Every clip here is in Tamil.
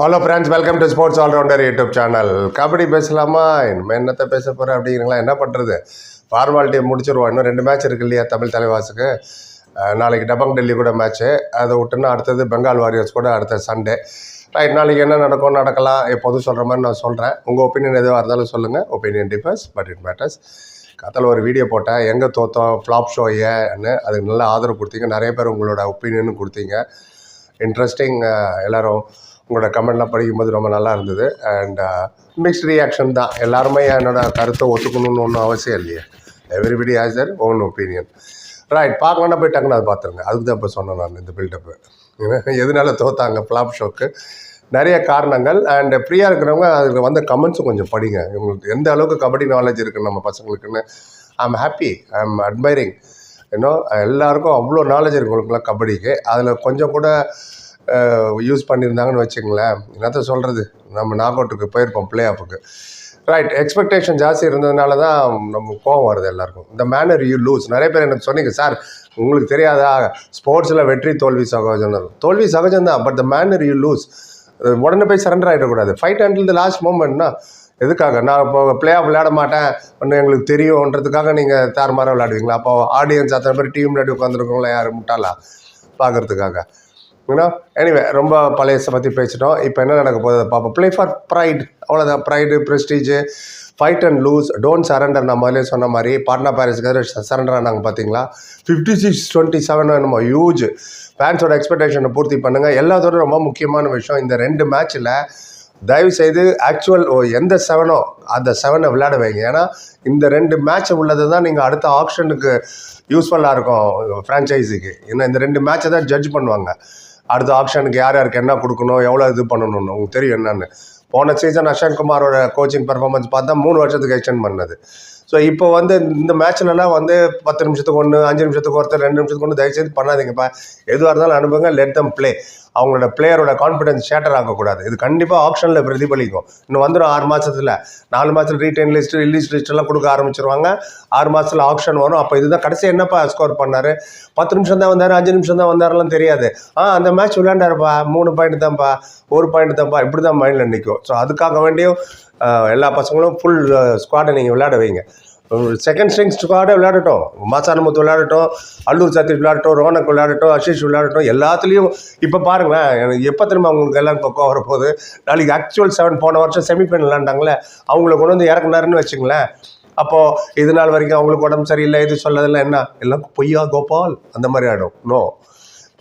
Hello friends welcome to sports allrounder YouTube channel kabaddi பேசலாமா? இனிமேல் என்னத்தை பேச போகிறேன் அப்படிங்கிறீங்களா? என்ன பண்ணுறது ஃபார்மாலிட்டியை முடிச்சிருவோம். இன்னும் ரெண்டு மேட்ச் இருக்குது இல்லையா தமிழ் தலைவாசுக்கு? நாளைக்கு டபங் டெல்லி கூட மேட்ச்சு அதை விட்டுன்னா அடுத்தது பெங்கால் வாரியர்ஸ் கூட அடுத்த சண்டே ரைட் நாளைக்கு என்ன நடக்கும் நடக்கலாம். எப்போதும் சொல்கிற மாதிரி நான் சொல்கிறேன் உங்கள் ஒப்பீனியன் எதுவாக இருந்தாலும் சொல்லுங்கள் opinion differs but it matters கத்தில் ஒரு வீடியோ போட்டேன். எங்கே தோத்தோம்? ஃப்ளாப் ஷோ ஏன்னு. அதுக்கு நல்ல ஆதரவு கொடுத்தீங்க. நிறைய பேர் உங்களோட ஒப்பீனியனும் கொடுத்தீங்க. இன்ட்ரெஸ்டிங் எல்லோரும் உங்களோட கமெண்ட்லாம் படிக்கும்போது ரொம்ப நல்லா இருந்தது. அண்ட் மிக்ஸ்ட் ரியாக்ஷன் தான். எல்லாருமே என்னோட கருத்தை ஒத்துக்கணும்னு ஒன்றும் அவசியம் இல்லையே. Everybody has their own opinion right பார்க்கணுன்னா போய் டக்குன்னு அதை பார்த்துருங்க. அதுக்கு தான் இப்போ சொன்னேன் நான் இந்த பில்டப்பு எதனால தோத்தாங்க ஃப்ளாப் ஷோக்கு நிறைய காரணங்கள். அண்ட் ஃப்ரீயாக இருக்கிறவங்க அதுக்கு வந்த கமெண்ட்ஸும் கொஞ்சம் படிங்க. இவங்களுக்கு எந்த அளவுக்கு கபடி நாலேஜ் இருக்குது நம்ம பசங்களுக்குன்னு I am happy I am admiring இன்னும் எல்லாருக்கும் அவ்வளோ நாலேஜ் இருக்கு உங்களுக்குலாம் கபடிக்கு. அதில் கொஞ்சம் கூட யூஸ் பண்ணியிருந்தாங்கன்னு வச்சுங்களேன் என்னத்த சொல்கிறது நம்ம நாக் அவுட்டுக்கு போயிருப்போம் பிளே ஆஃபுக்கு ரைட் எக்ஸ்பெக்டேஷன் ஜாஸ்தி இருந்ததுனால தான் நம்ம கோவம் வருது எல்லாருக்கும். இந்த மேனர் யூ லூஸ் நிறைய பேர் எனக்கு சொன்னீங்க சார் உங்களுக்கு தெரியாதா? ஸ்போர்ட்ஸில் வெற்றி தோல்வி சகஜம் தோல்வி சகஜம் தான் but the manner you lose உடனே போய் சரண்டர் ஆகிடக்கூடாது ஃபைட் அண்டில் த லாஸ்ட் மூமெண்ட்னா எதுக்காக? நான் இப்போ பிளே ஆஃப் விளையாட மாட்டேன். ஒன்று எங்களுக்கு தெரியும்ன்றதுக்காக நீங்கள் தாறுமாறாக விளையாடுவீங்களா? அப்போ ஆடியன்ஸ் அத்தனை பேர் டீம் முன்னாடி உட்காந்துருக்கோங்களா யார் முட்டாளா? பார்க்கறதுக்காக யூனோ எனிவே ரொம்ப பழையசை பற்றி பேசிட்டோம். இப்போ என்ன நடக்க போகுது பார்ப்போம். ப்ளே ஃபார் ப்ரைட் அவ்வளோதான் pride prestige fight and lose don't surrender நான் முதலே சொன்ன மாதிரி பாட்னா பாரிஸ்க்கு சரண்டர் ஆனாங்க பார்த்தீங்களா? ஃபிஃப்டி சிக்ஸ் டுவெண்ட்டி செவன் என்னமோ ஹியூஜ் ஃபேன்ஸோட எக்ஸ்பெக்டேஷனை பூர்த்தி பண்ணுங்கள் எல்லாத்தோட ரொம்ப முக்கியமான விஷயம் இந்த ரெண்டு மேட்ச்சில் தயவு செய்து ஆக்சுவல் எந்த செவனோ அந்த செவனை விளையாட வைங்க. ஏன்னா இந்த ரெண்டு மேட்ச் உள்ளது தான் நீங்கள் அடுத்த ஆப்ஷனுக்கு யூஸ்ஃபுல்லாக இருக்கும் ஃப்ரான்ச்சைஸிக்கு ஏன்னா இந்த ரெண்டு மேட்சை தான் ஜட்ஜ் பண்ணுவாங்க. அடுத்த ஆப்ஷனுக்கு யார் யாருக்கு என்ன கொடுக்கணும் எவ்வளோ இது பண்ணணும்னு. உங்களுக்கு தெரியும் என்னன்னு. போன சீசன் அஷன் குமாரோட கோச்சிங் பெர்ஃபார்மன்ஸ் பார்த்தா மூணு வருஷத்துக்கு எக்ஸ்டெண்ட் பண்ணது. ஸோ இப்போ வந்து இந்த மேட்ச்லலாம் வந்து பத்து நிமிஷத்துக்கு ஒன்று அஞ்சு நிமிஷத்துக்கு ஒருத்தர் ரெண்டு நிமிஷத்துக்கு ஒன்று தயவுசெய்து பண்ணாதீங்கப்பா எதுவாக இருந்தாலும் அனுப்புங்க லெட் தம் ப்ளே அவங்களோட பிளேயரோட கான்ஃபிடன்ஸ் ஷேட்டர் ஆகக்கூடாது. இது கண்டிப்பாக ஆப்ஷனில் பிரதிபலிக்கும். இன்னும் வந்துடும் ஆறு மாதத்தில் நாலு மாதத்தில் ரீட்டைன் லிஸ்ட் ரிலீஸ் லிஸ்ட்டெல்லாம் கொடுக்க ஆரம்பிச்சிருவாங்க. ஆறு மாதத்தில் ஆப்ஷன் வரும். அப்போ இதுதான் கடைசி என்னப்பா ஸ்கோர் பண்ணார்? பத்து நிமிஷம் தான் வந்தார் அஞ்சு நிமிஷம் தான் வந்தாரெல்லாம் தெரியாது. ஆ அந்த மேட்ச் விளையாண்டாருப்பா. மூணு பாயிண்ட் தான்ப்பா. ஒரு பாயிண்ட் தான்ப்பா. இப்படி தான் மைண்டில் நிற்கும் ஸோ அதுக்காக வேண்டியும் எல்லா பசங்களும் ஃபுல் ஸ்குவாடை நீங்கள் விளையாட வைங்க. செகண்ட் ஸ்ட்ரிங் ஸ்குவாடே விளையாடட்டும். மாசானமுத்து விளையாடட்டும் அல்லூர் சதீஷ் விளையாடட்டும் ரோனக் விளையாடட்டும் அஷீஷ் விளையாடட்டும் எல்லாத்துலேயும் இப்போ பாருங்களேன் எனக்கு எப்போ திரும்ப அவங்களுக்கு எல்லாம் கொக்கோ வரப்போகுது? நாளைக்கு ஆக்சுவல் செவன் போன வருஷம் செமிஃபைனல் விளையாண்டாங்களே அவங்கள கொண்டு வந்து இறக்குனாருன்னு வச்சுங்களேன். அப்போது இது நாள் வரைக்கும் அவங்களுக்கு உடம்பு சரியில்லை இது சொல்லதெல்லாம் என்ன? எல்லாம் பொய்யா கோபால்? அந்த மாதிரி ஆகிடும் நோ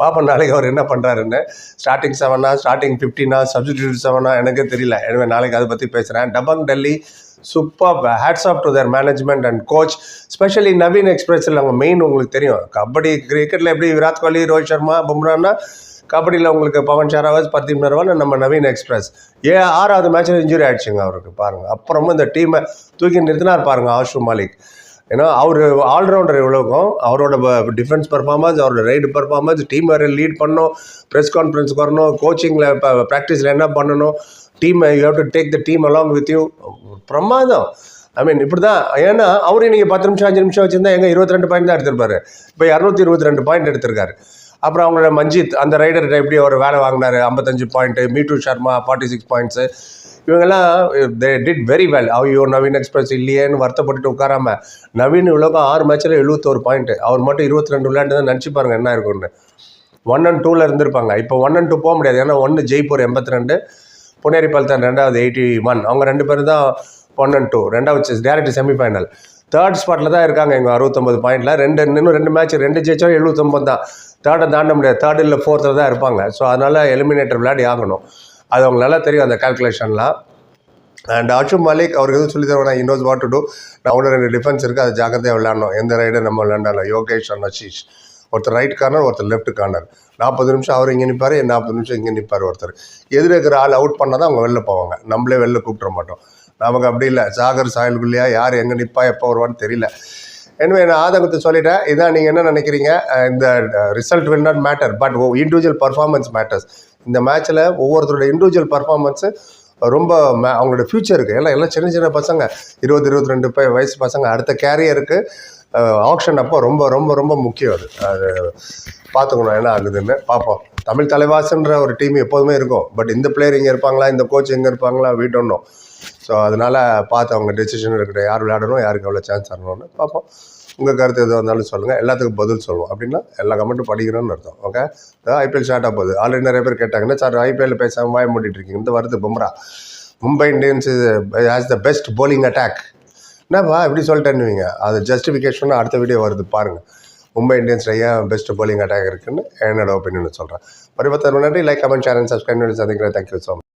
பாப்பா நாளைக்கு அவர் என்ன பண்ணுறாருன்னு ஸ்டார்டிங் செவனா ஸ்டார்டிங் ஃபிஃப்டினா சப்ஸ்டிடியூட் செவனா எனக்கே தெரியல. எனவே நாளைக்கு அதை பற்றி பேசுகிறேன் Dabang Delhi super hats off to their management and coach specially Naveen எக்ஸ்பிரஸில் அவங்க மெயின் உங்களுக்கு தெரியும். கபடி கிரிக்கெட்டில் எப்படி விராட் கோலி ரோஹித் சர்மா பும்ரான்னா கபடியில் உங்களுக்கு பவன் ஷராவத் பர்தீப் நர்வால் நம்ம நவீன் எக்ஸ்பிரஸ் ஏ ஆறாவது மேட்ச்சில் இன்ஜுரி ஆயிடுச்சுங்க அவருக்கு. பாருங்கள் அப்புறமா இந்த டீமை தூக்கி நிறுத்தினார் பாருங்கள் ஆஷு மாலிக். ஏன்னா அவர் ஆல்ரவுண்டர் இவ்வளோக்கும் அவரோட டிஃபென்ஸ் பர்ஃபார்மன்ஸ் அவரோட ரைடு பர்ஃபார்மன்ஸ் டீம் வேறு லீட் பண்ணணும் ப்ரெஸ் கான்ஃபரன்ஸ் வரணும் கோச்சிங்கில் இப்போ ப்ராக்டிஸில் என்ன பண்ணணும் team you have to take the team along with you பிரமாதம். ஐ மீன் இப்படி தான் ஏன்னா அவரே நீங்கள் பத்து நிமிஷம் அஞ்சு நிமிஷம் வச்சுருந்தா எங்கே இருபத்தி ரெண்டு பாயிண்ட் தான் எடுத்திருப்பாரு. இப்போ இரநூத்தி இருபத்தி ரெண்டு பாயிண்ட் எடுத்திருக்காரு. அப்புறம் அவங்களோட மஞ்சித் அந்த ரைடர்கிட்ட எப்படி அவர் வேலை வாங்கினார்? ஐம்பத்தஞ்சு பாயிண்ட்டு மீட்டு ஷர்மா ஃபார்ட்டி சிக்ஸ் பாயிண்ட்ஸு இவங்கெல்லாம் தே டிட் வெரி வெல் ஐயோ நவீன் எக்ஸ்பிரஸ் இல்லையேன்னு வருத்தப்பட்டுட்டு உட்காராம நவீன் உலகம் ஆறு மேட்ச்சில் எழுபத்தோரு பாயிண்ட் அவர் மட்டும் இருபத்தி ரெண்டு விளையாண்டு தான் நினச்சி பாருங்க என்ன இருக்கும்னு. ஒன் அண்ட் டூவில் இருந்திருப்பாங்க. இப்போ ஒன் அண்ட் டூ போக முடியாது. ஏன்னா ஒன்று ஜெய்ப்பூர் எண்பத்தி ரெண்டு புனேரி பல்தான் ரெண்டாவது எயிட்டி ஒன் அவங்க ரெண்டு பேரும் தான் ஒன் அண்ட் டூ ரெண்டாவது டேரக்ட் செமிஃபைனல் தேர்ட் ஸ்பாட்டில் தான் இருக்காங்க எங்கள் அறுபத்தொம்பது பாயிண்டில் ரெண்டு இன்னும் ரெண்டு மேட்ச் ரெண்டு ஜெயிச்சோம் எழுபத்தொம்பது தான் தேர்டை தாண்ட முடியாது. தேர்ட் இல்லை ஃபோர்த்தில் தான் இருப்பாங்க. ஸோ அதனால் எலிமினேட்டர் விளையாடி ஆகணும். அது அவங்க நல்லா தெரியும் அந்த கால்குலேஷன்லாம் அண்ட் அஷும் மாலிக் அவருக்கு எதுவும் சொல்லி தருவேன் இன்னோஸ் வாட் டு டூ நான் ஒன்று ரெண்டு டிஃபென்ஸ் இருக்குது அது ஜாக்கிரதையாக விளையாடணும். எந்த ரைடு நம்ம விளையாண்டாலும். யோகேஷ் அண்ட் அஷீஷ் ஒருத்தர் ரைட் கார்னர் ஒருத்தர் லெஃப்ட் கார்னர் நாற்பது நிமிஷம் அவர் இங்கே நிற்பார் நாற்பது நிமிஷம் இங்கே நிற்பார் ஒருத்தர். எதிர இருக்கிற ஆள் அவுட் பண்ணால் தான் அவங்க வெளில போவாங்க. நம்மளே வெளில கூப்பிட்ற மாட்டோம். நமக்கு அப்படி இல்லை. சாகர் சாயலுக்குள்ளேயா யார் எங்கே நிற்பா எப்போ வருவான்னு தெரியல. எனவே நான் ஆதங்கத்தை சொல்லிட்டேன். இதான் நீங்கள் என்ன நினைக்கிறீங்க? இந்த result will not matter but individual performance matters இந்த மேட்ச்சில் ஒவ்வொருத்தரோட இண்டிவிஜுவல் பர்ஃபார்மன்ஸு ரொம்ப மே- அவங்களோட இருக்குது எல்லாம் எல்லாம் சின்ன சின்ன பசங்க. இருபது இருபத்தி ரெண்டு வயசு பசங்க. அடுத்த கேரியருக்கு ஆப்ஷன் அப்போ ரொம்ப ரொம்ப ரொம்ப முக்கியம் அது. அது பார்த்துக்கணும் என்ன ஆகுதுன்னு. பார்ப்போம். தமிழ் தலைவாசுன்ற ஒரு டீம் எப்போதுமே இருக்கும். பட் இந்த பிளேயர் இங்கே இருப்பாங்களா? இந்த கோச் எங்கே இருப்பாங்களா? வீட்டோன்னும் ஸோ அதனால் பார்த்து அவங்க டெசிஷன் இருக்கட்டும் யார் விளையாடணும் யாருக்கு எவ்வளோ சான்ஸ் தரணும்னு பார்ப்போம். உங்கள் கருத்து எதுவாக இருந்தாலும் சொல்லுங்கள் எல்லாத்துக்கும் பதில் சொல்லுவோம் அப்படின்னா எல்லா கமெண்ட்டும் படிக்கணும்னு அர்த்தம். ஓகே ஐபிஎல் ஸ்டார்ட் ஆகுது போகுது. ஆல்ரெடி நிறைய பேர் கேட்டாங்கன்னா சார் ஐபிஎல் பேசாமல் வாய மூடிட்டு இருக்கீங்க. இந்த வருது Bumrah. Mumbai Indians has the best bowling attack என்னப்பா இப்படி சொல்லிட்டேன்னுவீங்க. அது ஜஸ்டிஃபிகேஷன் அடுத்த வீடியோ வருது. பாருங்கள் மும்பை இந்தியன்ஸில் ஏன் பெஸ்ட் போலிங் அட்டாக் இருக்குன்னு என்னோட ஒப்பீனியன் சொல்கிறேன் பரிபத்தர் முன்னாடி லைக் கமெண்ட் சேனல் சப்ஸ்கிரைப் பண்ணி சந்திக்கிறேன். Thank you so much